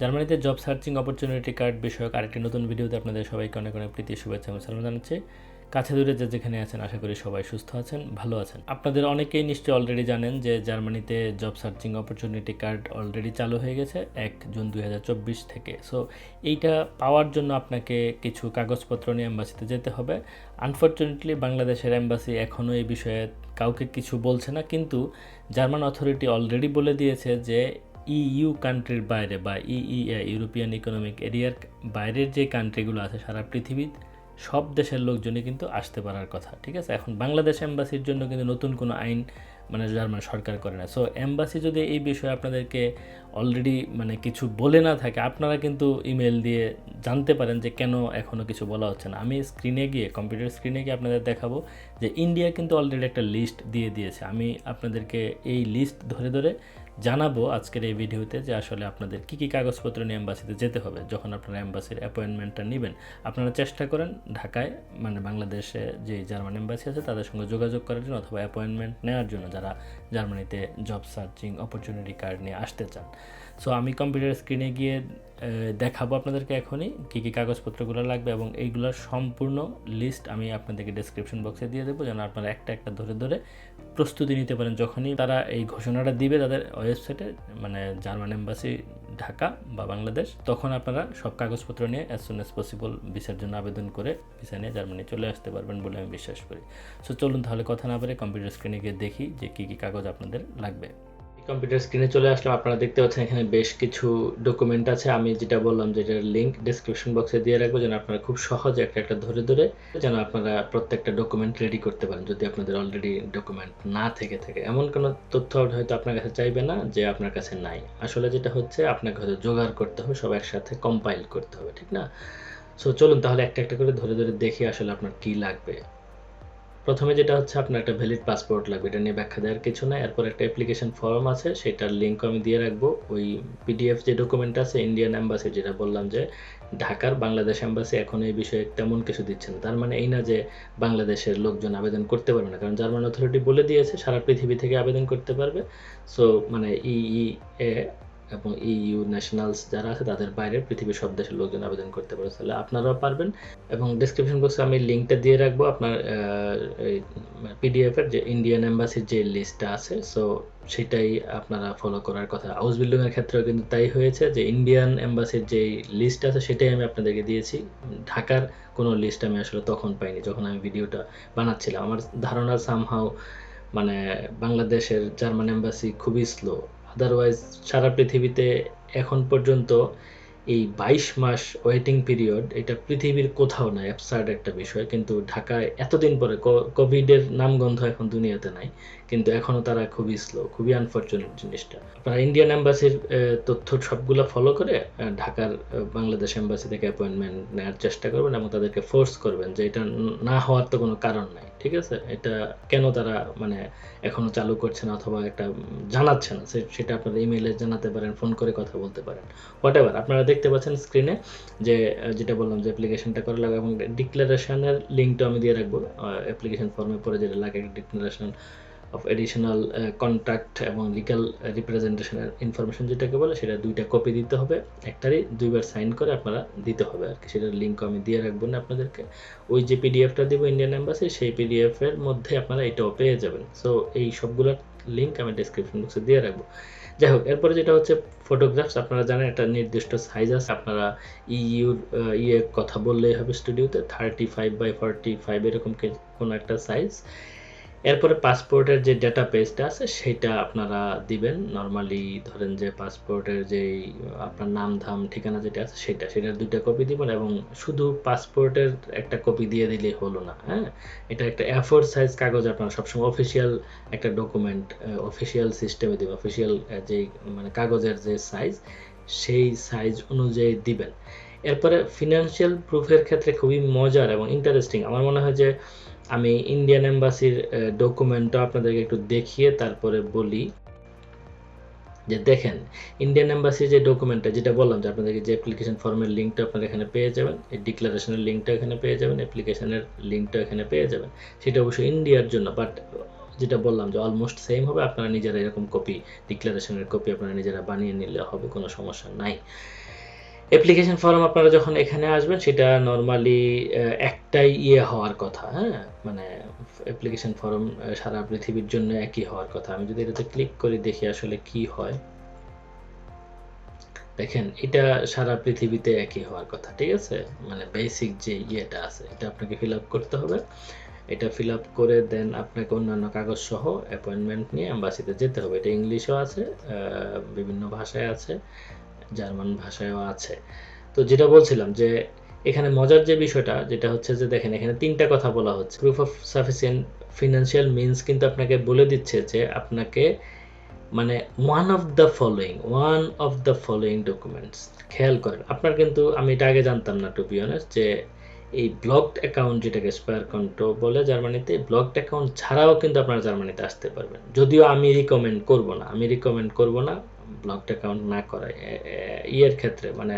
জার্মানিতে job searching opportunity card বিষয়ক আরেকটি নতুন ভিডিওতে আপনাদের সবাইকে অনেক অনেক প্রীতি, শুভেচ্ছা এবং সালাম জানাচ্ছি। কাছে দূরে যে যেখানে আছেন, আশা করি সবাই সুস্থ আছেন, ভালো আছেন। আপনাদের অনেকেই নিশ্চয়ই অলরেডি জানেন যে জার্মানিতে job searching opportunity card already চালু হয়ে গেছে এক জুন দুই হাজার চব্বিশ থেকে। সো এইটা পাওয়ার জন্য আপনাকে কিছু কাগজপত্র নিয়ে অ্যাম্বাসিতে যেতে হবে। আনফর্চুনেটলি বাংলাদেশের অ্যাম্বাসি এখনও এই বিষয়ে কাউকে কিছু বলছে না, কিন্তু জার্মান অথরিটি অলরেডি বলে দিয়েছে যে ইইউ কান্ট্রির বাইরে বা ইইএ ইউরোপিয়ান ইকোনমিক এরিয়ার বাইরের যে কান্ট্রিগুলো আছে সারা পৃথিবীর, সব দেশের লোকজনই কিন্তু আসতে পারার কথা, ঠিক আছে? এখন বাংলাদেশ এম্বাসির জন্য কিন্তু নতুন কোনো আইন মানে জার্মান সরকার করে না। সো এম্বাসি যদি এই বিষয়ে আপনাদেরকে অলরেডি মানে কিছু বলে না থাকে, আপনারা কিন্তু ইমেল দিয়ে জানতে পারেন যে কেন এখনও কিছু বলা হচ্ছে না। আমি স্ক্রিনে গিয়ে কম্পিউটার স্ক্রিনে গিয়ে আপনাদের দেখাবো যে ইন্ডিয়া কিন্তু অলরেডি একটা লিস্ট দিয়ে দিয়েছে। আমি আপনাদেরকে এই লিস্ট ধরে ধরে জানাব আজকের এই ভিডিওতে যে আসলে আপনাদের কী কী কাগজপত্র নিয়ে অ্যাম্বাসিতে যেতে হবে যখন আপনারা অ্যাম্বাসির অ্যাপয়েন্টমেন্টটা নেবেন। আপনারা চেষ্টা করেন ঢাকায় মানে বাংলাদেশে যে জার্মান এম্বাসি আছে তাদের সঙ্গে যোগাযোগ করার জন্য অথবা অ্যাপয়েন্টমেন্ট নেওয়ার জন্য যারা জার্মানিতে জব সার্চিং অপরচুনিটি কার্ড নিয়ে আসতে চান। সো আমি কম্পিউটার স্ক্রিনে গিয়ে দেখাবো আপনাদেরকে এখনই কী কী কাগজপত্রগুলো লাগবে এবং এইগুলোর সম্পূর্ণ লিস্ট আমি আপনাদেরকে ডেসক্রিপশন বক্সে দিয়ে দেবো যেন আপনারা একটা একটা ধরে ধরে প্রস্তুতি নিতে পারেন। যখনই তারা এই ঘোষণাটা দিবে তাদের ওয়েবসাইটে মানে জার্মান এম্বাসি ঢাকা বা বাংলাদেশ, তখন আপনারা সব কাগজপত্র নিয়ে অ্যাজ সুন অ্যাজ পসিবল ভিসার জন্য আবেদন করে ভিসা নিয়ে জার্মানি চলে আসতে পারবেন বলে আমি বিশ্বাস করি। সো চলুন তাহলে কথা না বলে কম্পিউটার স্ক্রিনে গিয়ে দেখি যে কী কী কাগজ আপনাদের লাগবে। কম্পিউটার স্ক্রিনে চলে আসলাম। আপনারা দেখতে পাচ্ছেন এখানে বেশ কিছু ডকুমেন্ট আছে। আমি যেটা বললাম যে এটার লিঙ্ক ডিসক্রিপশন বক্সে দিয়ে রাখব, যেন আপনারা খুব সহজে একটা একটা ধরে ধরে যেন আপনারা প্রত্যেকটা ডকুমেন্ট রেডি করতে পারেন, যদি আপনাদের অলরেডি ডকুমেন্ট না থেকে থাকে। এমন কোনো তথ্য হয়তো আপনার কাছে চাইবে না, যে আপনার কাছে নাই। আসলে যেটা হচ্ছে, আপনাকে হয়তো জোগাড় করতে হবে, সব একসাথে কম্পাইল করতে হবে, ঠিক না? সো চলুন তাহলে একটা একটা করে ধরে ধরে দেখি আসলে আপনার কি লাগবে। প্রথমে যেটা হচ্ছে আপনার একটা ভ্যালিড পাসপোর্ট লাগবে, এটা নিয়ে ব্যাখ্যা দেওয়ার কিছু না এরপর একটা অ্যাপ্লিকেশন ফর্ম আছে, সেটার লিঙ্ক আমি দিয়ে রাখব। ওই পিডিএফ যে ডকুমেন্ট আছে ইন্ডিয়ান অ্যাম্বাসি যেটা বললাম যে ঢাকার বাংলাদেশ অ্যাম্বাসি এখন এই বিষয়ে তেমন কিছু দিচ্ছে না। তার মানে এই না যে বাংলাদেশের লোকজন আবেদন করতে পারবে না, কারণ জার্মান অথরিটি বলে দিয়েছে, সারা পৃথিবী থেকে আবেদন করতে পারবে। সো মানে ই এবং ইইউ ন্যাশনালস যারা আছে, তাদের বাইরে পৃথিবীর সব দেশের লোকজন আবেদন করতে পারে তাহলে আপনারাও পারবেন। এবং ডিসক্রিপশন বক্সে আমি লিঙ্কটা দিয়ে রাখব আপনার পিডিএফ এর যে ইন্ডিয়ান এম্বাসির যে লিস্টটা আছে সো সেটাই আপনারা ফলো করার কথা। হাউস বিল্ডিং এর ক্ষেত্রেও কিন্তু তাই হয়েছে যে ইন্ডিয়ান এম্বাসির যে লিস্ট আছে, সেটাই আমি আপনাদেরকে দিয়েছি। ঢাকার কোনো লিস্ট আমি আসলে তখন পাইনি, যখন আমি ভিডিওটা বানাচ্ছিলাম। আমার ধারণা সামহাও মানে বাংলাদেশের জার্মান এম্বাসি খুবই স্লো আদারওয়াইজ সারা পৃথিবীতে এখন পর্যন্ত এই বাইশ মাস ওয়েটিং পিরিয়ড এটা পৃথিবীর কোথাও নাই অ্যাবসার্ড একটা বিষয়। কিন্তু ঢাকায় এতদিন পরে কোভিডের নামগন্ধ এখন দুনিয়াতে নাই। কিন্তু এখনও তারা খুবই স্লো খুবই আনফর্চুনেট জিনিসটা। আপনারা ইন্ডিয়ান এম্বাসির তথ্য সবগুলো ফলো করে ঢাকার বাংলাদেশ এম্বাসি থেকে অ্যাপয়েন্টমেন্ট নেওয়ার চেষ্টা করবেন এবং তাদেরকে ফোর্স করবেন যে এটা না হওয়ার তো কোনো কারণ নাই, ঠিক আছে? এটা কেন তারা মানে এখনও চালু করছে না অথবা একটা জানাচ্ছে না? সেটা আপনারা ইমেইলে জানাতে পারেন ফোন করে কথা বলতে পারেন। হোয়াট এভার আপনারা দেখতে পাচ্ছেন স্ক্রিনে যে যেটা বললাম যে অ্যাপ্লিকেশনটা করা লাগে এবং ডিক্লারেশনের লিঙ্কটা আমি দিয়ে রাখব অ্যাপ্লিকেশন ফর্মে পরে যেটা লাগে ডিক্লারেশন অফ এডিশনাল কন্ট্রাক্ট এবং লিগাল রিপ্রেজেন্টেশনের ইনফরমেশন যেটাকে বলে, সেটা দুইটা কপি দিতে হবে, একটারই দুইবার সাইন করে আপনারা দিতে হবে আর কি। সেটার লিঙ্ক আমি দিয়ে রাখব না আপনাদেরকে। ওই যে পিডিএফটা দিব ইন্ডিয়ান এম্বাসি সেই পিডিএফের মধ্যে আপনারা এটাও পেয়ে যাবেন। সো এই সবগুলোর লিঙ্ক আমি ডিসক্রিপশন বক্সে দিয়ে রাখব। যাই হোক এরপরে যেটা হচ্ছে ফটোগ্রাফস আপনারা জানেন একটা নির্দিষ্ট সাইজ আছে, আপনারা ইউর ইয়ে কথা বললেই হবে স্টুডিওতে thirty five by forty five এরকম কোনো একটা সাইজ এরপরে পাসপোর্টের যে ডেটা পেজটা আছে সেটা আপনারা দিবেন। নর্মালি ধরেন যে পাসপোর্টের যেই, আপনার নাম, ধাম, ঠিকানা যেটা আছে সেটা সেটার দুইটা কপি দিবেন এবং শুধু পাসপোর্টের একটা কপি দিয়ে দিলেই হলো না হ্যাঁ? এটা একটা অ্যাফোর সাইজ কাগজ আপনারা সবসময় অফিসিয়াল একটা ডকুমেন্ট অফিসিয়াল সিস্টেমে দিবেন অফিসিয়াল যেই মানে কাগজের যে সাইজ সেই সাইজ অনুযায়ী দিবেন। এরপরে ফিনান্সিয়াল প্রুফের ক্ষেত্রে খুবই মজার এবং ইন্টারেস্টিং আমার মনে হয় যে আমি ইন্ডিয়ান এম্বাসির ডকুমেন্টটা আপনাদেরকে একটু দেখিয়ে তারপরে বলি যে দেখেন ইন্ডিয়ান এম্বাসির যে ডকুমেন্টটা যেটা বললাম যে আপনাদেরকে যে অ্যাপ্লিকেশন ফর্মের লিঙ্কটা আপনারা এখানে পেয়ে যাবেন, এই ডিক্লারেশনের লিঙ্কটা এখানে পেয়ে যাবেন অ্যাপ্লিকেশনের লিঙ্কটা এখানে পেয়ে যাবেন, সেটা অবশ্যই ইন্ডিয়ার জন্য বাট যেটা বললাম যে অলমোস্ট সেম হবে, আপনারা নিজেরা এরকম কপি ডিক্লারেশনের কপি আপনারা নিজেরা বানিয়ে নিলে হবে, কোনো সমস্যা নাই। অ্যাপ্লিকেশন ফর্ম আপনারা যখন এখানে আসবেন, সেটা নর্মালি একটাই ইয়ে হওয়ার কথা হ্যাঁ? মানে অ্যাপ্লিকেশন ফর্ম সারা পৃথিবীর জন্য একই হওয়ার কথা। আমি যদি এটাতে ক্লিক করি, দেখি আসলে কি হয়। দেখেন, এটা সারা পৃথিবীতে একই হওয়ার কথা, ঠিক আছে? মানে বেসিক যে ইয়েটা আছে, এটা আপনাকে ফিল করতে হবে। এটা ফিল করে দেন আপনাকে অন্যান্য কাগজ সহ অ্যাপয়েন্টমেন্ট নিয়ে অ্যাম্বাসিতে যেতে হবে। এটা ইংলিশও আছে বিভিন্ন ভাষায় আছে। জার্মান ভাষায়ও আছে। তো যেটা বলছিলাম যে, এখানে মজার যে বিষয়টা, যেটা হচ্ছে যে দেখেন, এখানে তিনটা কথা বলা হচ্ছে। Proof of sufficient financial means কিন্তু আপনাকে বলে দিচ্ছে যে আপনাকে মানে one of the following one of the following documents খেয়াল করেন। আপনার কিন্তু, আমি এটা আগে জানতাম না টু বি অনেস্ট যে এই ব্লকড অ্যাকাউন্ট যেটাকে স্পেয়ার কন্ট্রো বলে জার্মানিতে ব্লকড অ্যাকাউন্ট ছাড়াও কিন্তু আপনারা জার্মানিতে আসতে পারবেন। যদিও আমি রিকমেন্ড করব না, আমি রিকমেন্ড করব না ব্লকড অ্যাকাউন্ট না এ- ইয়ের ক্ষেত্রে মানে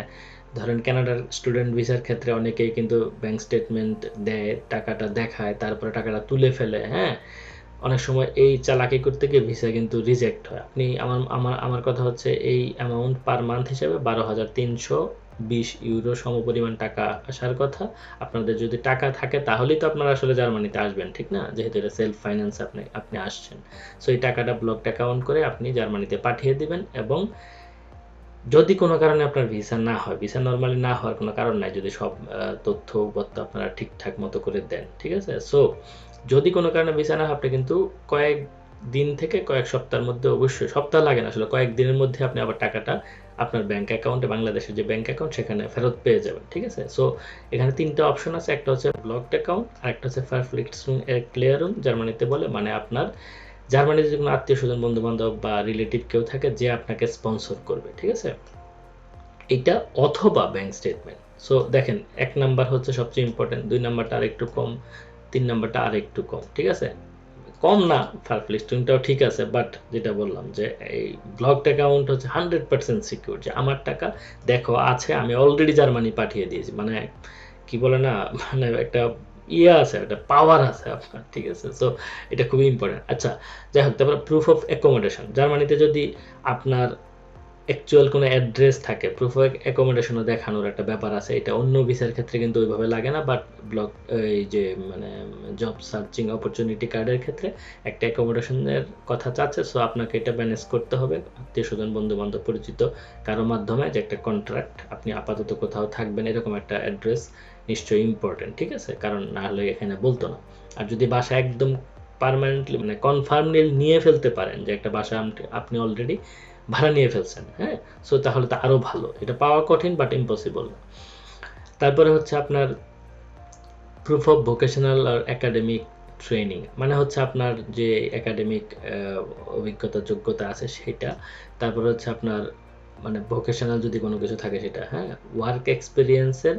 ধরেন কানাডার স্টুডেন্ট ভিসার ক্ষেত্রে অনেকেই কিন্তু ব্যাংক স্টেটমেন্ট দেয়, টাকাটা দেখায়, তারপরে টাকাটা তুলে ফেলে হ্যাঁ? অনেক সময় এই চালাকি করতে গিয়ে ভিসা কিন্তু রিজেক্ট হয়। আপনি আমার আমার আমার কথা হচ্ছে এই অ্যামাউন্ট পার মান্থ হিসাবে বারো হাজার তিনশো বিশ ইউরো সমপরিমাণ টাকা আসার কথা। আপনাদের যদি টাকা থাকে, তাহলেই তো আপনারা আসলে জার্মানিতে আসবেন, ঠিক না? যেহেতু এটা সেলফ ফাইন্যান্স আপনি আপনি আসছেন। সো এই টাকাটা ব্লকড অ্যাকাউন্ট করে আপনি জার্মানিতে পাঠিয়ে দিবেন এবং যদি কোনো কারণে আপনার ভিসা না হয় ভিসা নর্মালি না হওয়ার কোনো কারণ নাই, যদি সব তথ্য উপত্য আপনারা ঠিকঠাক মতো করে দেন, ঠিক আছে? সো যদি কোনো কারণে ভিসা না হয়, আপনি কিন্তু কয়েক দিন থেকে কয়েক সপ্তাহের মধ্যে অবশ্যই, সপ্তাহ লাগে না আসলে, কয়েক দিনের মধ্যে আপনি আবার টাকাটা আপনার ব্যাংক অ্যাকাউন্টে বাংলাদেশের যে ব্যাংক অ্যাকাউন্ট সেখানে ফেরত পেয়ে যাবেন, ঠিক আছে? সো এখানে তিনটা অপশন আছে, একটা হচ্ছে ব্লকড অ্যাকাউন্ট আর একটা হচ্ছে ফারফ্লিক্সুন ক্লিয়ারুন জার্মানিতে বলে মানে আপনার জার্মানিতে কোনো আত্মীয় স্বজন বন্ধু বান্ধব বা রিলেটিভ কেউ থাকে যে আপনাকে স্পন্সর করবে, ঠিক আছে? এটা অথবা ব্যাংক স্টেটমেন্ট সো দেখেন, এক নাম্বার হচ্ছে সবচেয়ে ইম্পর্টেন্ট দুই নাম্বারটা আর একটু কম, তিন নাম্বারটা আর একটু কম, ঠিক আছে? কম না ফারফ্লিক্সটাও ঠিক আছে বাট যেটা বললাম যে এই ব্লকড অ্যাকাউন্ট হচ্ছে হান্ড্রেড পার্সেন্ট সিকিউর যে আমার টাকা দেখো আছে, আমি অলরেডি জার্মানি পাঠিয়ে দিয়েছি মানে কি বলে না মানে একটা ইয়ে আছে, একটা পাওয়ার আছে আপনার, ঠিক আছে সো এটা খুবই ইম্পর্টেন্ট আচ্ছা যাই হোক, তারপরে প্রুফ অফ অ্যাকোমোডেশন জার্মানিতে যদি আপনার অ্যাকচুয়াল কোনো অ্যাড্রেস থাকে প্রুফ অফ অ্যাকোমোডেশনও দেখানোর একটা ব্যাপার আছে, এটা অন্য ভিসার ক্ষেত্রে কিন্তু ওইভাবে লাগে না বাট ব্লক এই যে মানে জব সার্চিং অপরচুনিটি কার্ডের ক্ষেত্রে একটা অ্যাকোমোডেশনের কথা চাচ্ছে সো আপনাকে এটা ম্যানেজ করতে হবে। আত্মীয় স্বজন বন্ধু বান্ধব পরিচিত কারও মাধ্যমে যে একটা কন্ট্রাক্ট আপনি আপাতত কোথাও থাকবেন, এরকম একটা অ্যাড্রেস নিশ্চয়ই ইম্পর্টেন্ট ঠিক আছে? কারণ না হলে এখানে বলতো না। আর যদি বাসা একদম পার্মানেন্টলি মানে কনফার্মলি নিয়ে ফেলতে পারেন, যে একটা বাসা আপনি অলরেডি ভাড়া নিয়ে ফেলছেন হ্যাঁ? সো তাহলে তো আরও ভালো। এটা পাওয়া কঠিন বাট ইম্পসিবল তারপরে হচ্ছে আপনার প্রুফ অফ ভোকেশনাল আর একাডেমিক ট্রেনিং মানে হচ্ছে আপনার যে একাডেমিক অভিজ্ঞতা, যোগ্যতা আছে সেটা। তারপরে হচ্ছে আপনার মানে ভোকেশনাল যদি কোনো কিছু থাকে সেটা হ্যাঁ? ওয়ার্ক এক্সপিরিয়েন্সের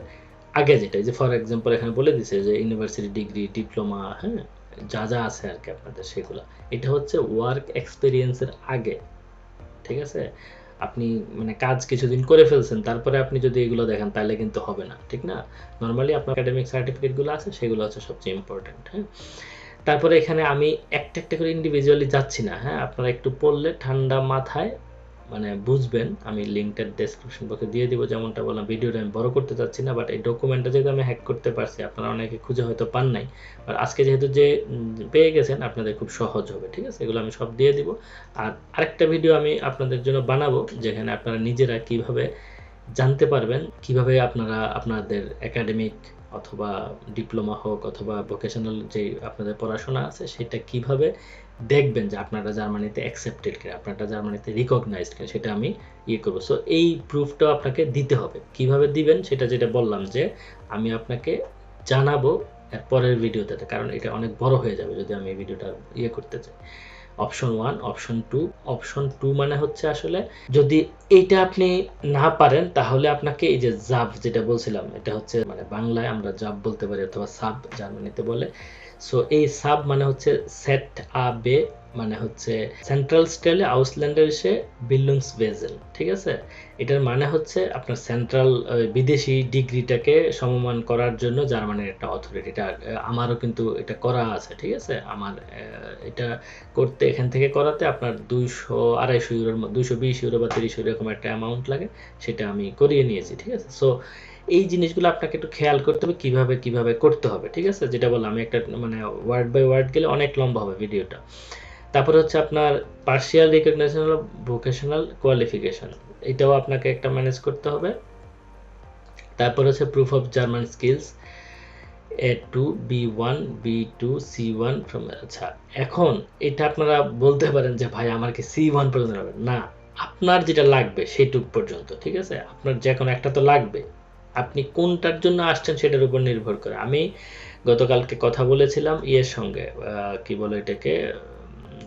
আগে যেটা যে ফর এক্সাম্পল এখানে বলে দিছে যে ইউনিভার্সিটি ডিগ্রি ডিপ্লোমা হ্যাঁ? যা যা আছে আর কি আপনাদের সেগুলো। এটা হচ্ছে ওয়ার্ক এক্সপিরিয়েন্সের আগে। ঠিক আছে? আপনি মানে কাজ কিছুদিন করে ফেলছেন, তারপরে আপনি যদি এগুলো দেখেন তাহলে কিন্তু হবে না, ঠিক না? নর্মালি আপনার একাডেমিক সার্টিফিকেটগুলো আছে, সেগুলো হচ্ছে সবচেয়ে ইম্পর্টেন্ট হ্যাঁ? তারপরে এখানে আমি একটা একটা করে ইন্ডিভিজুয়ালি যাচ্ছি না হ্যাঁ? আপনারা একটু পড়লে ঠান্ডা মাথায় মানে বুঝবেন, আমি লিঙ্কটা ডেসক্রিপশন বক্সে দিয়ে দিব, যেমনটা বললাম, ভিডিওটা আমি বড় করতে চাচ্ছি না বাট এই ডকুমেন্টটা যেহেতু আমি হ্যাক করতে পারছি, আপনারা অনেকে খুঁজে হয়তো পান নাই আর আজকে যেহেতু যে পেয়ে গেছেন, আপনাদের খুব সহজ হবে, ঠিক আছে? এগুলো আমি সব দিয়ে দিব। আর আরেকটা ভিডিও আমি আপনাদের জন্য বানাবো, যেখানে আপনারা নিজেরা কীভাবে জানতে পারবেন, কীভাবে আপনারা আপনাদের একাডেমিক অথবা ডিপ্লোমা হোক অথবা ভোকেশনাল যে আপনাদের পড়াশোনা আছে, সেটা কীভাবে দেখবেন যে আপনারা জার্মানিতে অ্যাকসেপ্টেড কিনা, আপনারা জার্মানিতে রিকগনাইজড কিনা, সেটা আমি ইয়ে করব। সো এই প্রুফটাও আপনাকে দিতে হবে। কীভাবে দিবেন? সেটা যেটা বললাম যে, আমি আপনাকে জানাব এর পরের ভিডিওতে কারণ এটা অনেক বড় হয়ে যাবে যদি আমি এই ভিডিওটা ইয়ে করতে চাই। Option one option two option two মানে হচ্ছে আসলে যদি এইটা আপনি না পারেন, তাহলে আপনাকে এই যে জাব যেটা বলছিলাম, এটা হচ্ছে মানে বাংলায় আমরা জাব বলতে পারি অথবা সাব জার্মানিতে বলে। সো এই সাব মানে হচ্ছে সেট আ বে মানে হচ্ছে সেন্ট্রাল স্টাইলে আউসল্যান্ডের এসে বিল্লুন্স ভেজেল ঠিক আছে? এটার মানে হচ্ছে আপনার সেন্ট্রাল বিদেশি ডিগ্রিটাকে সমমান করার জন্য জার্মানির একটা অথরিটি এটা আমারও কিন্তু এটা করা আছে, ঠিক আছে? আমার এটা করতে, এখান থেকে করাতে আপনার দুইশো আড়াইশো ইউরোর দুইশো বিশ ইউরো বা তিরিশ ইউরো এরকম একটা অ্যামাউন্ট লাগে, সেটা আমি করিয়ে নিয়েছি, ঠিক আছে? সো এই জিনিসগুলো আপনাকে একটু খেয়াল করতে হবে কীভাবে কীভাবে করতে হবে, ঠিক আছে? যেটা বললাম, আমি একটা মানে ওয়ার্ড বাই ওয়ার্ড গেলে অনেক লম্বা হবে ভিডিওটা তারপর হচ্ছে আপনার partial recognition of vocational qualification এটাও আপনাকে একটা ম্যানেজ করতে হবে। তারপর হচ্ছে proof of German skills A two B one B two C one from আচ্ছা এখন এটা আপনারা বলতে পারেন যে, ভাই, আমার কি সি ওয়ান পর্যন্ত হবে? না, আপনার যেটা লাগবে সেটুক পর্যন্ত, ঠিক আছে? আপনার যে কোনো একটা তো লাগবে। আপনি কোনটার জন্য আসছেন সেটার উপর নির্ভর করে। আমি গতকালকে কথা বলেছিলাম ইয়ের সঙ্গে কি বলে এটাকে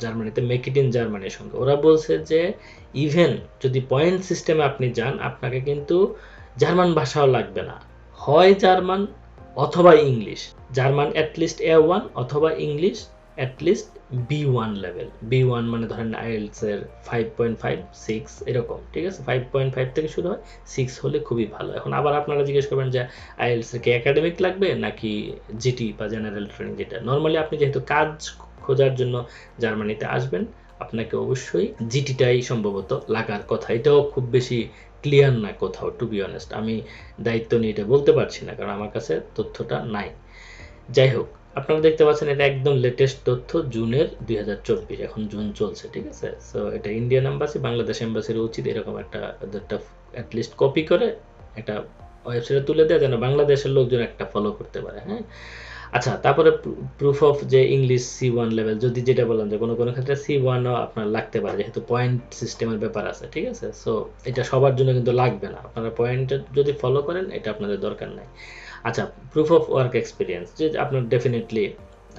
জার্মানিতে মেক ইট ইন জার্মানির সঙ্গে। ওরা বলছে যে ইভেন যদি পয়েন্ট সিস্টেমে আপনি যান, আপনাকে কিন্তু জার্মান ভাষাও লাগবে না। হয় জার্মান অথবা English. German at least A one অথবা English at least B one level B one মানে ধরেন আইএলস এর ফাইভ পয়েন্ট ফাইভ সিক্স এরকম, ঠিক আছে? ফাইভ পয়েন্ট ফাইভ থেকে শুরু হয় সিক্স হলে খুবই ভালো। এখন আবার আপনারা জিজ্ঞেস করবেন যে আইএলস এর কি একাডেমিক লাগবে নাকি জিটি বা জেনারেল ট্রেনিং যেটা? নর্মালি আপনি যেহেতু কাজ খোঁজার জন্য জার্মানিতে আসবেন। আপনাকে অবশ্যই জিটিটাই সম্ভবত লাগার কথা। এটাও খুব বেশি ক্লিয়ার না কোথাও টু বি অনেস্ট আমি দায়িত্ব নিয়ে এটা বলতে পারছি না, কারণ আমার কাছে তথ্যটা নাই। যাই হোক, আপনারা দেখতে পাচ্ছেন এটা একদম লেটেস্ট তথ্য, জুনের দুই হাজার চব্বিশ। এখন জুন চলছে, ঠিক আছে? সো এটা ইন্ডিয়ান এম্বাসি বাংলাদেশ এম্বাসির উচিত এরকম একটা একটা অ্যাটলিস্ট কপি করে একটা ওয়েবসাইটে তুলে দেয়, যেন বাংলাদেশের লোকজন একটা ফলো করতে পারে হ্যাঁ? আচ্ছা তারপরে প্রুফ অফ যে ইংলিশ সি ওয়ান লেভেল যদি যেটা বললাম যে কোনো কোনো ক্ষেত্রে সি ওয়ানও আপনার লাগতে পারে, যেহেতু পয়েন্ট সিস্টেমের ব্যাপার আছে, ঠিক আছে? সো এটা সবার জন্য কিন্তু লাগবে না। আপনারা পয়েন্ট যদি ফলো করেন, এটা আপনাদের দরকার নাই। আচ্ছা প্রুফ অফ ওয়ার্ক এক্সপিরিয়েন্স যে আপনার ডেফিনেটলি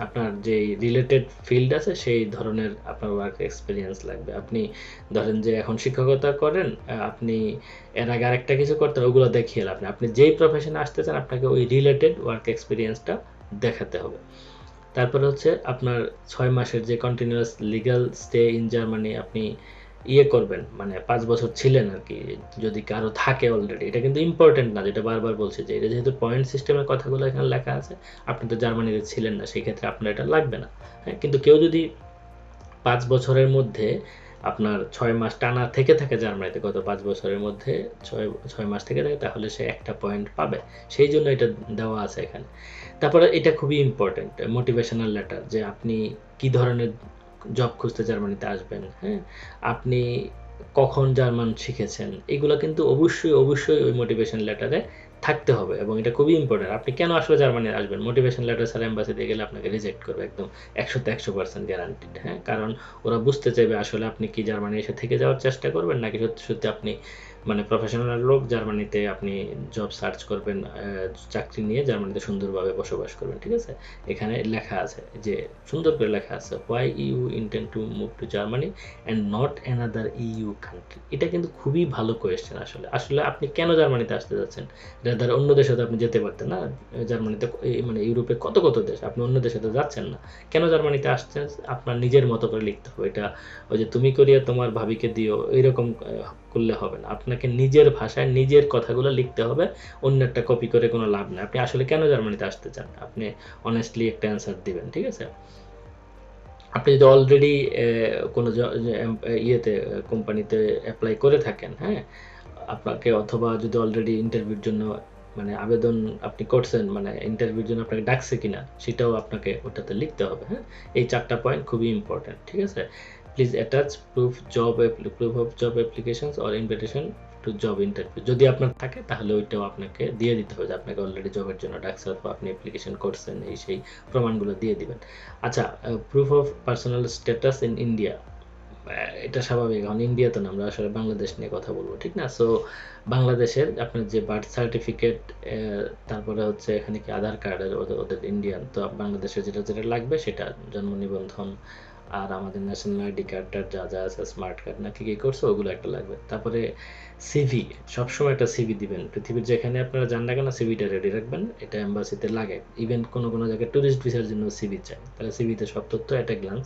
আপনার যে রিলেটেড ফিল্ড আছে, সেই ধরনের আপনার ওয়ার্ক এক্সপিরিয়েন্স লাগবে। আপনি ধরেন যে এখন শিক্ষকতা করেন আপনি এর আগে আরেকটা কিছু করতেন, ওগুলো দেখিয়ে লাভ আপনি যেই প্রফেশনে আসতে চান, আপনাকে ওই রিলেটেড ওয়ার্ক এক্সপিরিয়েন্সটা দেখাতে হবে। তারপরে হচ্ছে আপনার ছয় মাসের যে continuous legal stay in Germany আপনি ইয়ে করবেন মানে পাঁচ বছর ছিলেন আর কি, যদি কারও থাকে অলরেডি এটা কিন্তু ইম্পর্টেন্ট না, যেটা বারবার বলছি যে এটা যেহেতু পয়েন্ট সিস্টেমের কথাগুলো এখানে লেখা আছে, আপনি তো জার্মানিতে ছিলেন না সেই ক্ষেত্রে আপনার এটা লাগবে না। হ্যাঁ কিন্তু কেউ যদি পাঁচ বছরের মধ্যে আপনার ছয় মাস টানা থেকে থাকে জার্মানিতে, গত পাঁচ বছরের মধ্যে ছয় ছয় মাস থেকে থাকে, তাহলে সে একটা পয়েন্ট পাবে। সেই জন্য এটা দেওয়া আছে এখানে। তারপরে এটা খুবই ইম্পর্টেন্ট মোটিভেশনাল লেটার যে আপনি কি ধরনের জব খুঁজতে জার্মানিতে আসবেন হ্যাঁ? আপনি কখন জার্মান শিখেছেন, এগুলো কিন্তু অবশ্যই অবশ্যই ওই মোটিভেশন লেটারে থাকতে হবে এবং এটা খুবই ইম্পর্টেন্ট আপনি কেন আসলে জার্মানি আসবেন? মোটিভেশন লেটার ছাড়া এম্বাসিতে গেলে আপনাকে রিজেক্ট করবে একদম একশোতে একশো পার্সেন্ট গ্যারান্টিড হ্যাঁ? কারণ ওরা বুঝতে চাইবে আসলে আপনি কি জার্মানি এসে থেকে যাওয়ার চেষ্টা করবেন নাকি সত্যি সত্যি আপনি মানে প্রফেশনাল লোক জার্মানিতে আপনি জব সার্চ করবেন চাকরি নিয়ে জার্মানিতে সুন্দরভাবে বসবাস করবেন, ঠিক আছে? এখানে লেখা আছে যে, সুন্দর করে লেখা আছে why you intend to move to Germany and not another you country এটা কিন্তু খুবই ভালো কোয়েশ্চেন আসলে। আসলে আপনি কেন জার্মানিতে আসতে যাচ্ছেন? রাদার অন্য দেশে আপনি যেতে পারতেন না। জার্মানিতে মানে ইউরোপে কত কত দেশ? আপনি অন্য দেশে তো যাচ্ছেন না। কেন জার্মানিতে আসছেন? আপনার নিজের মতো করে লিখতে হবে। এটা ওই যে, তুমি করিয়া তোমার ভাবিকে দিও। এরকম করলে হবে না। আপনাকে নিজের ভাষায় নিজের কথাগুলো লিখতে হবে, অন্য একটা কপি করে কোনো লাভ নেই। আপনি আসলে কেন জার্মানিতে আসতে চান? আপনি অনেস্টলি একটা অ্যান্সার দিবেন, ঠিক আছে? আপনি যদি অলরেডি কোনো ইয়েতে কোম্পানিতে অ্যাপ্লাই করে থাকেন হ্যাঁ? আপনাকে অথবা যদি অলরেডি ইন্টারভিউর জন্য মানে আবেদন আপনি করছেন মানে ইন্টারভিউর জন্য আপনাকে ডাকছে কিনা, সেটাও আপনাকে ওটাতে লিখতে হবে হ্যাঁ? এই চারটা পয়েন্ট খুবই ইম্পর্ট্যান্ট ঠিক আছে? Please attach proof job proof of job applications or invitation to job interview যদি আপনার থাকে, তাহলে ওইটাও আপনাকে দিয়ে দিতে হবে যে আপনাকে অলরেডি জবের জন্য ডাকছে অথবা আপনি অ্যাপ্লিকেশন করছেন, এই সেই প্রমাণগুলো দিয়ে দিবেন। আচ্ছা proof of personal status in India এটা স্বাভাবিক এখন ইন্ডিয়া তো না, আমরা আসলে বাংলাদেশ নিয়ে কথা বলব, ঠিক না? সো বাংলাদেশের আপনার যে বার্থ সার্টিফিকেট তারপরে হচ্ছে এখানে কি আধার কার্ড ওদের ইন্ডিয়ান তো বাংলাদেশের যেটা যেটা লাগবে সেটা, জন্ম নিবন্ধন আর আমাদের ন্যাশনাল আইডি কার্ডটার যা যা আছে স্মার্ট কার্ড না কি করছে, ওগুলো একটা লাগবে। তারপরে সিভি সবসময় একটা সিভি দিবেন। পৃথিবীর যেখানে আপনারা যান না কেন সিভিটা রেডি রাখবেন। এটা এম্বাসিতে লাগে। ইভেন কোনো কোনো জায়গায় ট্যুরিস্ট ভিসার জন্য সিভি চাই। তাহলে সিভিতে সব তথ্য একটা গ্লান্স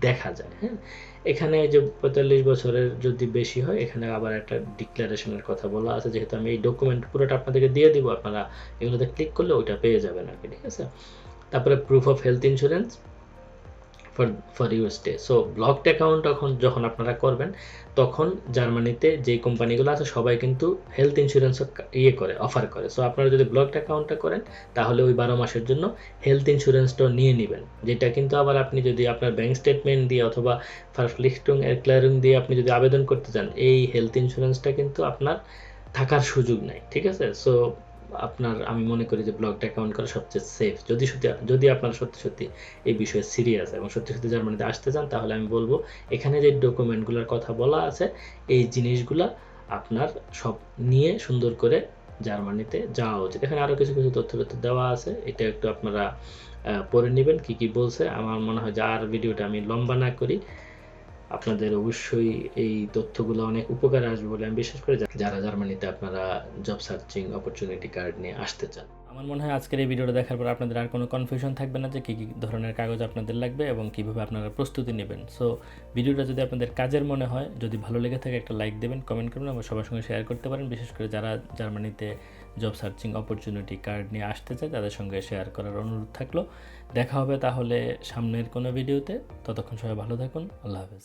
দেখা যায় হ্যাঁ? এখানে যে পঁয়তাল্লিশ বছরের যদি বেশি হয়, এখানে আবার একটা ডিক্লারেশনের কথা বলা আছে। যেহেতু আমি এই ডকুমেন্ট পুরোটা আপনাদেরকে দিয়ে দিব, আপনারা এগুলোতে ক্লিক করলে ওইটা পেয়ে যাবেন আর কি, ঠিক আছে? তারপরে proof of health insurance for for your stay so blocked account তখন যখন আপনারা করবেন, তখন জার্মানিতে যে কোম্পানিগুলো আছে, সবাই কিন্তু হেলথ ইন্স্যুরেন্স ইয়ে করে অফার করে। সো আপনারা যদি ব্লকড অ্যাকাউন্টটা করেন, তাহলে ওই বারো মাসের জন্য হেলথ ইন্স্যুরেন্সটাও নিয়ে নেবেন। যেটা কিন্তু আবার আপনি যদি আপনার ব্যাংক স্টেটমেন্ট দিয়ে অথবা ফার্ফলিস্টুং এরক্লারিং দিয়ে আপনি যদি আবেদন করতে চান, এই হেলথ ইন্স্যুরেন্সটা কিন্তু আপনার থাকার সুযোগ নাই, ঠিক আছে? সো আপনার, আমি মনে করি যে ব্লকড অ্যাকাউন্ট করা সবচেয়ে সেফ যদি সত্যি যদি আপনারা সত্যি সত্যি এই বিষয়ে সিরিয়াস এবং সত্যি সত্যি জার্মানিতে আসতে চান, তাহলে আমি বলব, এখানে যে ডকুমেন্টগুলোর কথা বলা আছে, এই জিনিসগুলা আপনার সব নিয়ে সুন্দর করে জার্মানিতে যাওয়া উচিত। এখানে আরও কিছু কিছু তথ্য তথ্য দেওয়া আছে। এটা একটু আপনারা পড়ে নেবেন, কি কি বলছে। আমার মনে হয় যে আর ভিডিওটা আমি লম্বা না করি। আপনাদের অবশ্যই এই তথ্যগুলো অনেক উপকারে আসবে বলে আমি বিশ্বাস করি যারা জার্মানিতে আপনারা জব সার্চিং অপরচুনিটি কার্ড নিয়ে আসতে চান। আমার মনে হয় আজকের এই ভিডিওটা দেখার পর আপনাদের আর কোনো কনফিউশন থাকবে না যে কী কী ধরনের কাগজ আপনাদের লাগবে এবং কীভাবে আপনারা প্রস্তুতি নেবেন। সো ভিডিওটা যদি আপনাদের কাজের মনে হয়, যদি ভালো লেগে থাকে একটা লাইক দেবেন কমেন্ট করবেন এবং সবার সঙ্গে শেয়ার করতে পারেন। বিশেষ করে যারা জার্মানিতে জব সার্চিং অপরচুনিটি কার্ড নিয়ে আসতে চায়, তাদের সঙ্গে শেয়ার করার অনুরোধ থাকল। দেখা হবে তাহলে সামনের কোনো ভিডিওতে। ততক্ষণ সবাই ভালো থাকুন। আল্লাহ হাফেজ।